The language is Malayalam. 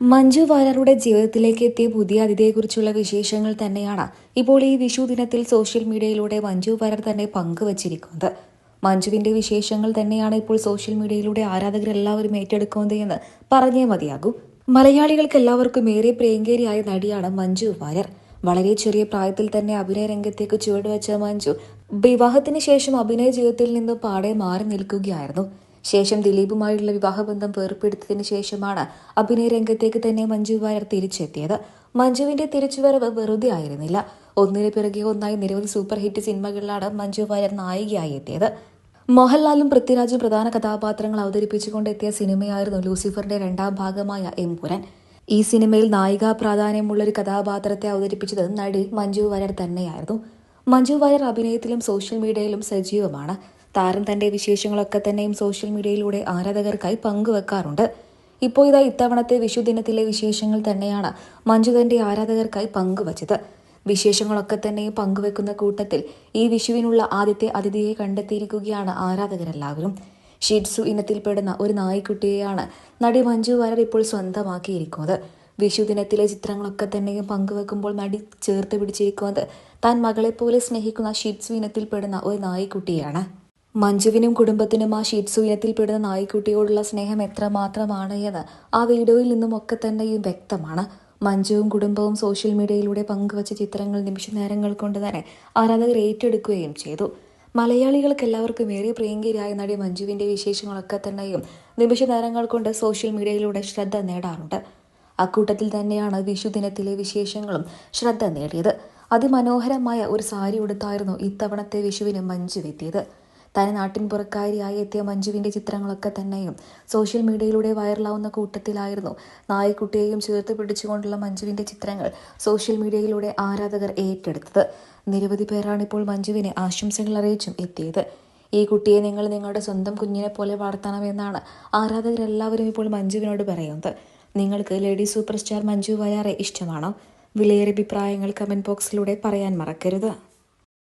മഞ്ജു വാര്യരുടെ ജീവിതത്തിലേക്ക് എത്തിയ പുതിയ അതിഥിയെക്കുറിച്ചുള്ള വിശേഷങ്ങൾ തന്നെയാണ് ഇപ്പോൾ ഈ വിഷു ദിനത്തിൽ സോഷ്യൽ മീഡിയയിലൂടെ മഞ്ജു വാര്യർ തന്നെ പങ്കുവച്ചിരിക്കുന്നത്. മഞ്ജുവിന്റെ വിശേഷങ്ങൾ തന്നെയാണ് ഇപ്പോൾ സോഷ്യൽ മീഡിയയിലൂടെ ആരാധകരെല്ലാവരും ഏറ്റെടുക്കുന്നത് എന്ന് പറഞ്ഞേ മതിയാകൂ. മലയാളികൾക്ക് എല്ലാവർക്കും ഏറെ പ്രിയങ്കേരിയായ നടിയാണ് മഞ്ജു വാര്യർ. വളരെ ചെറിയ പ്രായത്തിൽ തന്നെ അഭിനയ രംഗത്തേക്ക് ചുവടുവെച്ച മഞ്ജു വിവാഹത്തിന് ശേഷം അഭിനയ ജീവിതത്തിൽ നിന്ന് പാടെ മാറി നിൽക്കുകയായിരുന്നു. ശേഷം ദിലീപുമായുള്ള വിവാഹബന്ധം വേർപ്പെടുത്തിയതിനു ശേഷമാണ് അഭിനയ രംഗത്തേക്ക് തന്നെ മഞ്ജു വാര്യർ തിരിച്ചെത്തിയത്. മഞ്ജുവിന്റെ തിരിച്ചുവരവ് വെറുതെ ആയിരുന്നില്ല. ഒന്നിനു പിറകെ ഒന്നായി നിരവധി സൂപ്പർ ഹിറ്റ് സിനിമകളിലാണ് മഞ്ജു വാര്യർ നായികയായി എത്തിയത്. മോഹൻലാലും പൃഥ്വിരാജും പ്രധാന കഥാപാത്രങ്ങൾ അവതരിപ്പിച്ചുകൊണ്ട് എത്തിയ സിനിമയായിരുന്നു ലൂസിഫറിന്റെ രണ്ടാം ഭാഗമായ എംപുരൻ ഈ സിനിമയിൽ നായികാ പ്രാധാന്യമുള്ള ഒരു കഥാപാത്രത്തെ അവതരിപ്പിച്ചത് നടി മഞ്ജു വാര്യർ തന്നെയായിരുന്നു. മഞ്ജു വാര്യർ അഭിനയത്തിലും സോഷ്യൽ മീഡിയയിലും സജീവമാണ്. താരം തന്റെ വിശേഷങ്ങളൊക്കെ തന്നെയും സോഷ്യൽ മീഡിയയിലൂടെ ആരാധകർക്കായി പങ്കുവെക്കാറുണ്ട്. ഇപ്പോൾ ഇതാ ഇത്തവണത്തെ വിഷുദിനത്തിലെ വിശേഷങ്ങൾ തന്നെയാണ് മഞ്ജു തന്റെ ആരാധകർക്കായി പങ്കുവച്ചത്. വിശേഷങ്ങളൊക്കെ തന്നെയും പങ്കുവെക്കുന്ന കൂട്ടത്തിൽ ഈ വിഷുവിനുള്ള ആദ്യത്തെ അതിഥിയെ കണ്ടെത്തിയിരിക്കുകയാണ് ആരാധകരെല്ലാവരും. ഷീറ്റ്സു ഇനത്തിൽപ്പെടുന്ന ഒരു നായ്ക്കുട്ടിയെയാണ് നടി മഞ്ജു വാര്യർ ഇപ്പോൾ സ്വന്തമാക്കിയിരിക്കുന്നത്. വിഷു ദിനത്തിലെ ചിത്രങ്ങളൊക്കെ തന്നെയും പങ്കുവെക്കുമ്പോൾ നടി ചേർത്ത് പിടിച്ചിരിക്കുന്നത് താൻ മകളെപ്പോലെ സ്നേഹിക്കുന്ന ഷീറ്റ്സു ഇനത്തിൽപ്പെടുന്ന ഒരു നായ്ക്കുട്ടിയാണ്. മഞ്ജുവിനും കുടുംബത്തിനും ആ ഷീറ്റ്സു ഇനത്തിൽപ്പെടുന്ന നായ്ക്കുട്ടിയോടുള്ള സ്നേഹം എത്രമാത്രമാണ് എന്ന് ആ വീഡിയോയിൽ നിന്നും ഒക്കെ തന്നെയും വ്യക്തമാണ്. മഞ്ജുവും കുടുംബവും സോഷ്യൽ മീഡിയയിലൂടെ പങ്കുവച്ച ചിത്രങ്ങൾ നിമിഷ നേരങ്ങൾ കൊണ്ട് തന്നെ ആരാധകർ ഏറ്റെടുക്കുകയും ചെയ്തു. മലയാളികൾക്ക് എല്ലാവർക്കും ഏറെ പ്രിയങ്കരിയായ നടി മഞ്ജുവിന്റെ വിശേഷങ്ങളൊക്കെ തന്നെയും നിമിഷ നേരങ്ങൾ കൊണ്ട് സോഷ്യൽ മീഡിയയിലൂടെ ശ്രദ്ധ നേടാറുണ്ട്. അക്കൂട്ടത്തിൽ തന്നെയാണ് വിഷു ദിനത്തിലെ വിശേഷങ്ങളും ശ്രദ്ധ നേടിയത്. അതിമനോഹരമായ ഒരു സാരി ഉടുത്തായിരുന്നു ഇത്തവണത്തെ വിഷുവിന് മഞ്ജു എത്തിയത്. തനി നാട്ടിൻ പുറക്കാരിയായി എത്തിയ മഞ്ജുവിന്റെ ചിത്രങ്ങളൊക്കെ തന്നെയും സോഷ്യൽ മീഡിയയിലൂടെ വൈറലാവുന്ന കൂട്ടത്തിലായിരുന്നു. നായക്കുട്ടിയെയും ചേർത്ത് പിടിച്ചുകൊണ്ടുള്ള മഞ്ജുവിന്റെ ചിത്രങ്ങൾ സോഷ്യൽ മീഡിയയിലൂടെ ആരാധകർ ഏറ്റെടുത്തത്. നിരവധി പേരാണിപ്പോൾ മഞ്ജുവിനെ ആശംസകൾ അറിയിച്ചും എത്തിയത്. ഈ കുട്ടിയെ നിങ്ങൾ നിങ്ങളുടെ സ്വന്തം കുഞ്ഞിനെ പോലെ വളർത്തണമെന്നാണ് ആരാധകരെല്ലാവരും ഇപ്പോൾ മഞ്ജുവിനോട് പറയുന്നത്. നിങ്ങൾക്ക് ലേഡി സൂപ്പർ സ്റ്റാർ മഞ്ജു വയാറെ ഇഷ്ടമാണോ? വിലയേറെ അഭിപ്രായങ്ങൾ കമന്റ് ബോക്സിലൂടെ പറയാൻ മറക്കരുത്.